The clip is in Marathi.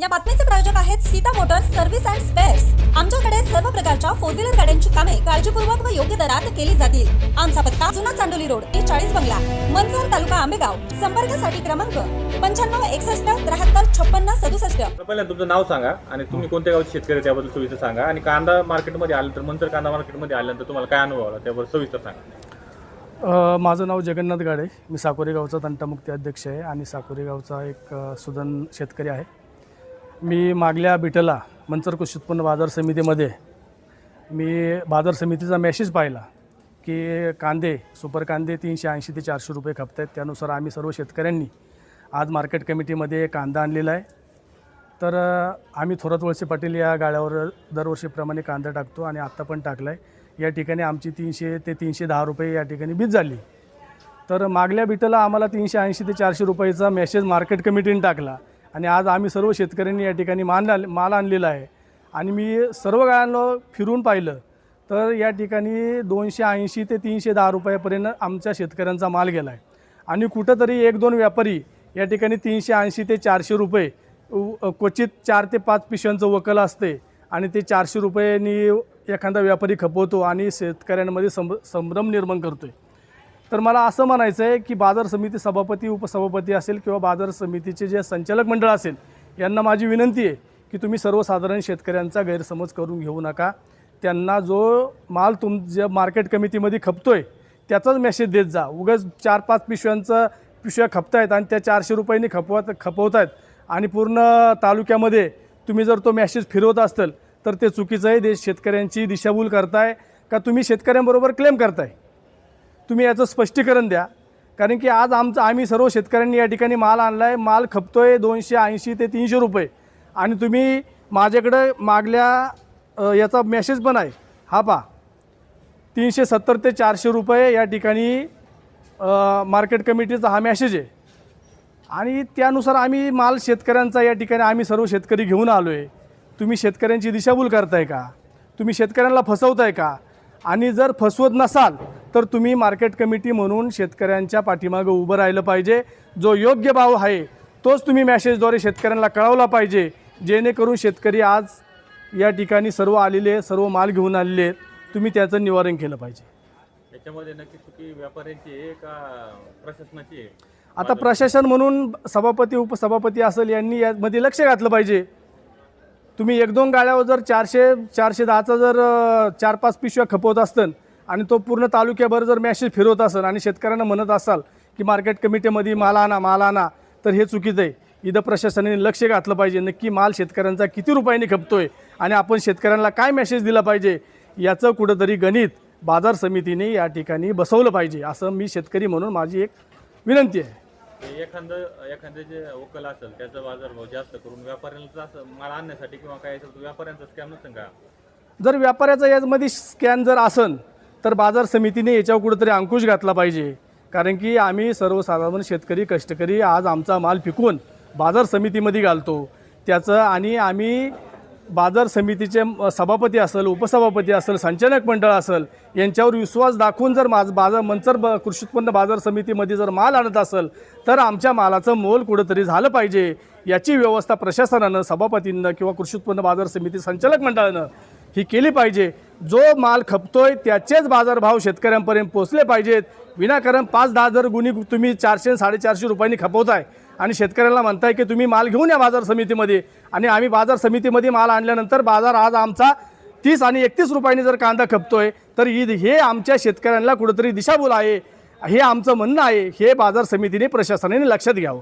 या बातमीचे प्रायोजक आहेत Sita motors service and spares. आमच्याकडे सर्व प्रकारच्या फोर व्हीलर गाड्यांची कामे काळजीपूर्वक व योग्य दरात केली जातील. आमचा पत्ता जुना चांडोली रोड चाळीस बंगला मनसर तालुका आंबेगाव. संपर्कासाठी क्रमांक पंच्याण्णव एकसष्ट त्र्याहत्तर छप्पन्न सदुसष्ट. पहिल्यांदा तुमचं नाव सांगा आणि तुम्ही कोणत्या गावचे शेतकरी आहे त्याबद्दल सविस्तर सांगा. आणि कांदा मार्केटमध्ये आलं तर मंतर कांदा मार्केटमध्ये आल्यानंतर तुम्हाला काय अनुभव आला त्याबद्दल सविस्तर सांगा. अ, माझं नाव जगन्नाथ गाडे. मी साकोरी गावचा तंटामुक्ती अध्यक्ष आहे आणि साकोरी गावचा एक अ, सुदन शेतकरी आहे. मी मागल्या बिटला मंचर कृषी उत्पन्न बाजार समितीमध्ये मी बाजार समितीचा मेसेज पाहिला की कांदे सुपर कांदे तीनशे ऐंशी ते चारशे रुपये खपत आहेत त्यानुसार आम्ही सर्व शेतकऱ्यांनी आज मार्केट कमिटीमध्ये कांदा आणलेला आहे. तर आम्ही थोरात वळसे पाटील या गाड्यावर दरवर्षीप्रमाणे कांदा टाकतो आणि आत्ता पण टाकला आहे या ठिकाणी आमची तीनशे ते तीनशे दहा रुपये या ठिकाणी बीज झाली. तर मागल्या बिटला आम्हाला तीनशे ऐंशी ते चारशे रुपयाचा मेसेज मार्केट कमिटीने टाकला. आणि आज आम्ही सर्व शेतकऱ्यांनी या ठिकाणी मान माल आणलेला आहे. आणि मी सर्व गाळ्यांना फिरून पाहिलं तर या ठिकाणी दोनशे ऐंशी ते तीनशे दहा रुपयापर्यंत आमच्या शेतकऱ्यांचा माल गेला आहे. आणि कुठंतरी एक दोन व्यापारी या ठिकाणी तीनशे ऐंशी ते चारशे रुपये क्वचित चार ते पाच पिशव्यांचं वकल असते आणि ते चारशे रुपयांनी एखादा व्यापारी खपवतो आणि शेतकऱ्यांमध्ये संभ संभ्रम निर्माण करतो आहे तर मला असं म्हणायचं आहे की बाजार समिती सभापती उपसभापती असेल किंवा बाजार समितीचे जे संचालक मंडळ असेल यांना माझी विनंती आहे की तुम्ही सर्वसाधारण शेतकऱ्यांचा गैरसमज करून घेऊ नका. त्यांना जो माल तुम ज्या मार्केट कमिटीमध्ये आहे त्याचाच मेसेज देत जा. उगाच चार पाच पिशव्यांचं पिशव्या खपतायत आणि त्या चारशे रुपयांनी खपवत खपवत आहेत आणि पूर्ण तालुक्यामध्ये तुम्ही जर तो मेसेज फिरवत असाल तर ते चुकीचं आहे देश शेतकऱ्यांची दिशाभूल करताय का तुम्ही शेतकऱ्यांबरोबर क्लेम करताय? तुम्ही याचं स्पष्टीकरण द्या. कारण की आज आमचं आम्ही सर्व शेतकऱ्यांनी या ठिकाणी माल आणला आहे माल खपतो आहे दोनशे ऐंशी ते तीनशे रुपये. आणि तुम्ही माझ्याकडं मागल्या याचा मेसेज पण आहे. हा पा तीनशे सत्तर ते चारशे रुपये या ठिकाणी मार्केट कमिटीचा हा मेसेज आहे. आणि त्यानुसार आम्ही माल शेतकऱ्यांचा या ठिकाणी आम्ही सर्व शेतकरी घेऊन आलो आहे तुम्ही शेतकऱ्यांची दिशाभूल करताय का? तुम्ही शेतकऱ्यांना फसवताय का? आणि जर फसवत नसाल तर तुम्ही मार्केट कमिटी म्हणून शेतकऱ्यांच्या पाठीमागं उभं राहिलं पाहिजे. जो योग्य भाव आहे तोच तुम्ही मॅसेजद्वारे शेतकऱ्यांना कळवला पाहिजे. जेणेकरून शेतकरी आज या ठिकाणी सर्व आलेले सर्व माल घेऊन आलेले आहेत. तुम्ही त्याचं निवारण केलं पाहिजे. याच्यामध्ये नक्की चुकी व्यापाऱ्यांची आहे का प्रशासनाची आहे? आता प्रशासन म्हणून सभापती उपसभापती असेल यांनी यामध्ये लक्ष घातलं पाहिजे. तुम्ही एक दोन गाड्यावर जर चारशे चारशे दहाचा जर चार पाच पिशव्या खपवत असतं आणि तो पूर्ण तालुक्याभर जर मॅसेज फिरवत असेल आणि शेतकऱ्यांना म्हणत असाल की मार्केट कमिटीमध्ये माल आणा माल आणा तर हे चुकीचं आहे. इथं प्रशासनाने लक्ष घातलं पाहिजे. नक्की माल शेतकऱ्यांचा किती रुपयांनी खपतोय आणि आपण शेतकऱ्यांना काय मेसेज दिला पाहिजे याचं कुठंतरी गणित बाजार समितीने या ठिकाणी बसवलं पाहिजे असं मी शेतकरी म्हणून माझी एक विनंती आहे. एखादं एखादं जे वकल असेल त्याचा बाजारभाव जास्त करून व्यापाऱ्यांचा माल आणण्यासाठी किंवा काय असेल व्यापाऱ्यांचा स्कॅम नसेल का? जर व्यापाऱ्याचा यामध्ये स्कॅन जर असन तर बाजार समितीने याच्यावर कुठेतरी अंकुश घातला पाहिजे. कारण की आम्ही सर्वसाधारण शेतकरी कष्टकरी आज आमचा माल पिकवून बाजार समितीमध्ये घालतो. त्याचं आणि आम्ही बाजार समितीचे सभापती असेल उपसभापती असेल संचालक मंडळ असेल यांच्यावर विश्वास दाखवून जर माझ बाजार मंचर ब कृषी उत्पन्न बाजार समितीमध्ये जर माल आणत असेल तर आमच्या मालाचं मोल कुठंतरी झालं पाहिजे याची व्यवस्था प्रशासनानं सभापतींनं किंवा कृषी उत्पन्न बाजार समिती संचालक मंडळानं ही केली पाहिजे. जो माल खपतोय त्याचेच बाजारभाव शेतकऱ्यांपर्यंत पोहोचले पाहिजेत. विनाकारण पाच दहा हजार गुणी तुम्ही चारशे साडेचारशे रुपयांनी खपवताय आणि शेतकऱ्यांना म्हणताय की तुम्ही माल घेऊन या बाजार समितीमध्ये. आणि आम्ही बाजार समितीमध्ये माल आणल्यानंतर बाजार आज आमचा तीस आणि एकतीस रुपयांनी जर कांदा खपतोय तर ईद हे आमच्या शेतकऱ्यांना कुठंतरी दिशाभूल आहे. हे आमचं म्हणणं आहे हे बाजार समितीने प्रशासनाने लक्षात घ्यावं.